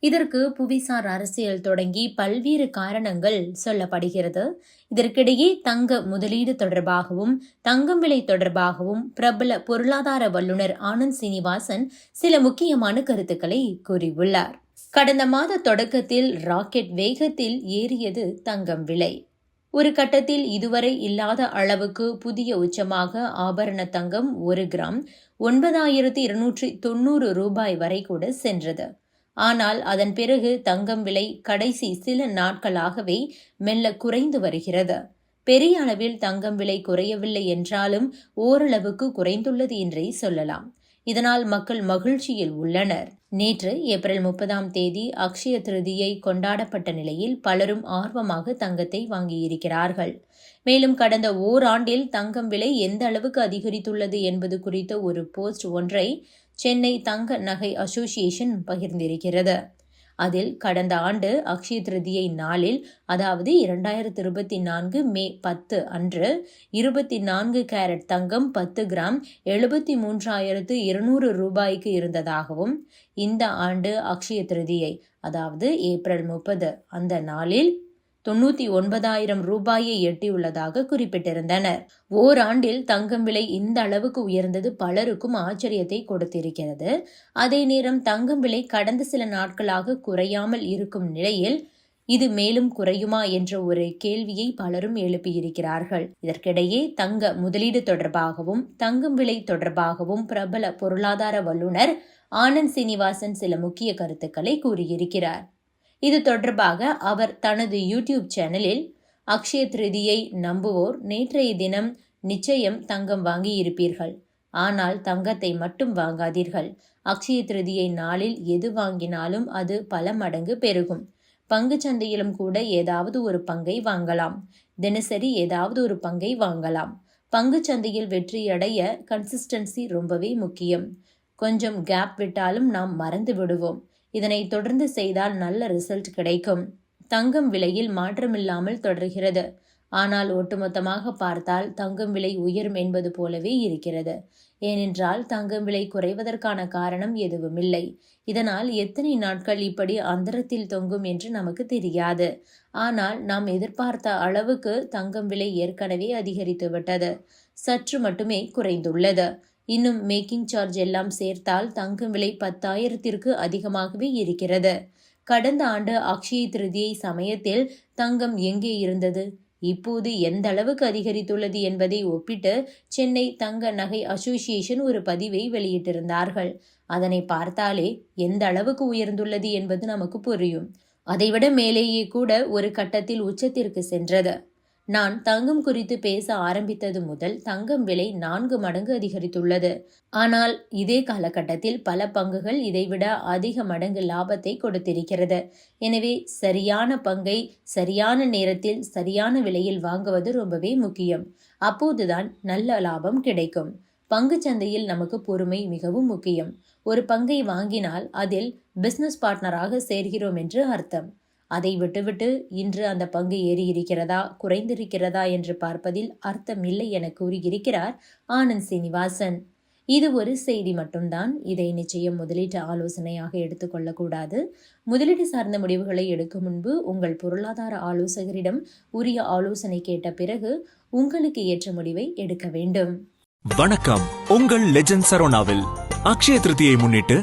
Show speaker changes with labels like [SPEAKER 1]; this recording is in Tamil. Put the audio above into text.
[SPEAKER 1] இதற்கு புவிசார் அரசியல் தொடங்கி பல்வேறு காரணங்கள் சொல்லப்படுகிறது. இதற்கிடையே தங்க முதலீடு தொடர்பாகவும் தங்கம் விலை தொடர்பாகவும் பிரபல பொருளாதார வல்லுநர் ஆனந்த் சீனிவாசன் சில முக்கியமான கருத்துக்களை கூறியுள்ளார். கடந்த மாத தொடக்கத்தில் ராக்கெட் வேகத்தில் ஏறியது தங்கம் விலை. ஒரு கட்டத்தில் இதுவரை இல்லாத அளவுக்கு புதிய உச்சமாக ஆபரண தங்கம் ஒரு கிராம் ஒன்பதாயிரத்தி இருநூற்றி தொண்ணூறு ரூபாய் வரை கூட சென்றது. ஆனால் அதன் பிறகு தங்கம் விலை கடைசி சில நாட்களாகவே மெல்ல குறைந்து வருகிறது. பெரிய அளவில் தங்கம் விலை குறையவில்லை என்றாலும் ஓரளவுக்கு குறைந்துள்ளது என்றே சொல்லலாம். இதனால் மக்கள் மகிழ்ச்சியில் உள்ளனர். நேற்று ஏப்ரல் முப்பதாம் தேதி அக்ஷய திருதியை கொண்டாடப்பட்ட நிலையில் பலரும் ஆர்வமாக தங்கத்தை வாங்கியிருக்கிறார்கள். மேலும் கடந்த ஓராண்டில் தங்கம் விலை எந்த அளவுக்கு அதிகரித்துள்ளது என்பது குறித்த ஒரு போஸ்ட் ஒன்றை சென்னை தங்க நகை அசோசியேஷன் பகிர்ந்திருக்கிறது. அதில் கடந்த ஆண்டு அக்ஷய திருதியை நாளில் அதாவது இரண்டாயிரத்தி இருபத்தி நான்கு மே பத்து அன்று இருபத்தி நான்கு கேரட் தங்கம் பத்து கிராம் எழுபத்தி மூன்றாயிரத்து இருநூறு ரூபாய்க்கு இருந்ததாகவும் இந்த ஆண்டு அக்ஷய திருதியை அதாவது ஏப்ரல் முப்பது அந்த நாளில் தொண்ணூத்தி ஒன்பதாயிரம் ரூபாயை எட்டியுள்ளதாக குறிப்பிட்டிருந்தனர். ஓராண்டில் தங்கம் விலை இந்த அளவுக்கு உயர்ந்தது பலருக்கும் ஆச்சரியத்தை கொடுத்திருக்கிறது. அதே நேரம் தங்கம் விலை கடந்த சில நாட்களாக குறையாமல் இருக்கும் நிலையில் இது மேலும் குறையுமா என்ற ஒரு கேள்வியை பலரும் எழுப்பியிருக்கிறார்கள். இதற்கிடையே தங்க முதலீடு தொடர்பாகவும் தங்கம் விலை தொடர்பாகவும் பிரபல பொருளாதார வல்லுநர் ஆனந்த் சீனிவாசன் சில முக்கிய கருத்துக்களை கூறியிருக்கிறார். இது தொடர்பாக அவர் தனது யூடியூப் சேனலில் அக்ஷய திருதியை நம்புவோர் நேற்றைய தினம் நிச்சயம் தங்கம் வாங்கியிருப்பீர்கள். ஆனால் தங்கத்தை மட்டும் வாங்காதீர்கள். அக்ஷய திருதியை நாளில் எது வாங்கினாலும் அது பல மடங்கு பெருகும். பங்கு சந்தையிலும் கூட ஏதாவது ஒரு பங்கை வாங்கலாம். தினசரி ஏதாவது ஒரு பங்கை வாங்கலாம். பங்கு சந்தையில் வெற்றியடைய கன்சிஸ்டன்சி ரொம்பவே முக்கியம். கொஞ்சம் கேப் விட்டாலும் நாம் மறந்து விடுவோம். இதனை தொடர்ந்து செய்தால் நல்ல ரிசல்ட் கிடைக்கும். தங்கம் விலையில் மாற்றமில்லாமல் தொடர்கிறது. ஆனால் ஒட்டுமொத்தமாக பார்த்தால் தங்கம் விலை உயரும் என்பது போலவே இருக்கிறது. ஏனென்றால் தங்கம் விலை குறைவதற்கான காரணம் எதுவுமில்லை. இதனால் எத்தனை நாட்கள் இப்படி அந்தரத்தில் தொங்கும் என்று நமக்கு தெரியாது. ஆனால் நாம் எதிர்பார்த்த அளவுக்கு தங்கம் விலை ஏற்கனவே அதிகரித்து விட்டது சற்று மட்டுமே குறைந்துள்ளது. இன்னும் மேக்கிங் சார்ஜ் எல்லாம் சேர்த்தால் தங்கம் விலை பத்தாயிரத்திற்கு அதிகமாகவே இருக்கிறது. கடந்த ஆண்டு அக்ஷய திருதியை சமயத்தில் தங்கம் எங்கே இருந்தது? இப்போது எந்த அளவுக்கு அதிகரித்துள்ளது என்பதை ஒப்பிட்டு சென்னை தங்க நகை அசோசியேஷன் ஒரு பதிவை வெளியிட்டிருந்தார்கள். அதனை பார்த்தாலே எந்த அளவுக்கு உயர்ந்துள்ளது என்பது நமக்கு புரியும். அதைவிட மேலேயே கூட ஒரு கட்டத்தில் உச்சத்திற்கு சென்றது. நான் தங்கம் குறித்து பேச ஆரம்பித்தது முதல் தங்கம் விலை நான்கு மடங்கு அதிகரித்துள்ளது. ஆனால் இதே காலகட்டத்தில் பல பங்குகள் இதைவிட அதிக மடங்கு லாபத்தை கொடுத்திருக்கிறது. எனவே சரியான பங்கை சரியான நேரத்தில் சரியான விலையில் வாங்குவது ரொம்பவே முக்கியம். அப்போதுதான் நல்ல லாபம் கிடைக்கும். பங்கு சந்தையில் நமக்கு பொறுமை மிகவும் முக்கியம். ஒரு பங்கை வாங்கினால் அதில் பிஸ்னஸ் பார்ட்னராக சேர்கிறோம் என்று அர்த்தம். அதை விட்டுவிட்டு இன்று அந்த பங்கு ஏறியிருக்கிறதா குறைந்திருக்கிறதா என்று பார்ப்பதில் அர்த்தம் இல்லை என கூறியிருக்கிறார் ஆனந்த் சீனிவாசன். இது ஒரு செய்தி மட்டும்தான். இதை நிச்சயம் முதலீட்டு ஆலோசனையாக எடுத்துக்கொள்ளக்கூடாது முதலீடு சார்ந்த முடிவுகளை எடுக்கும் முன்பு உங்கள் பொருளாதார ஆலோசகரிடம் உரிய ஆலோசனை கேட்ட பிறகு உங்களுக்கு ஏற்ற முடிவை எடுக்க வேண்டும்.
[SPEAKER 2] வணக்கம். உங்கள் லெஜண்ட் சரோனாவில் அக்ஷய திருதியை முன்னிட்டு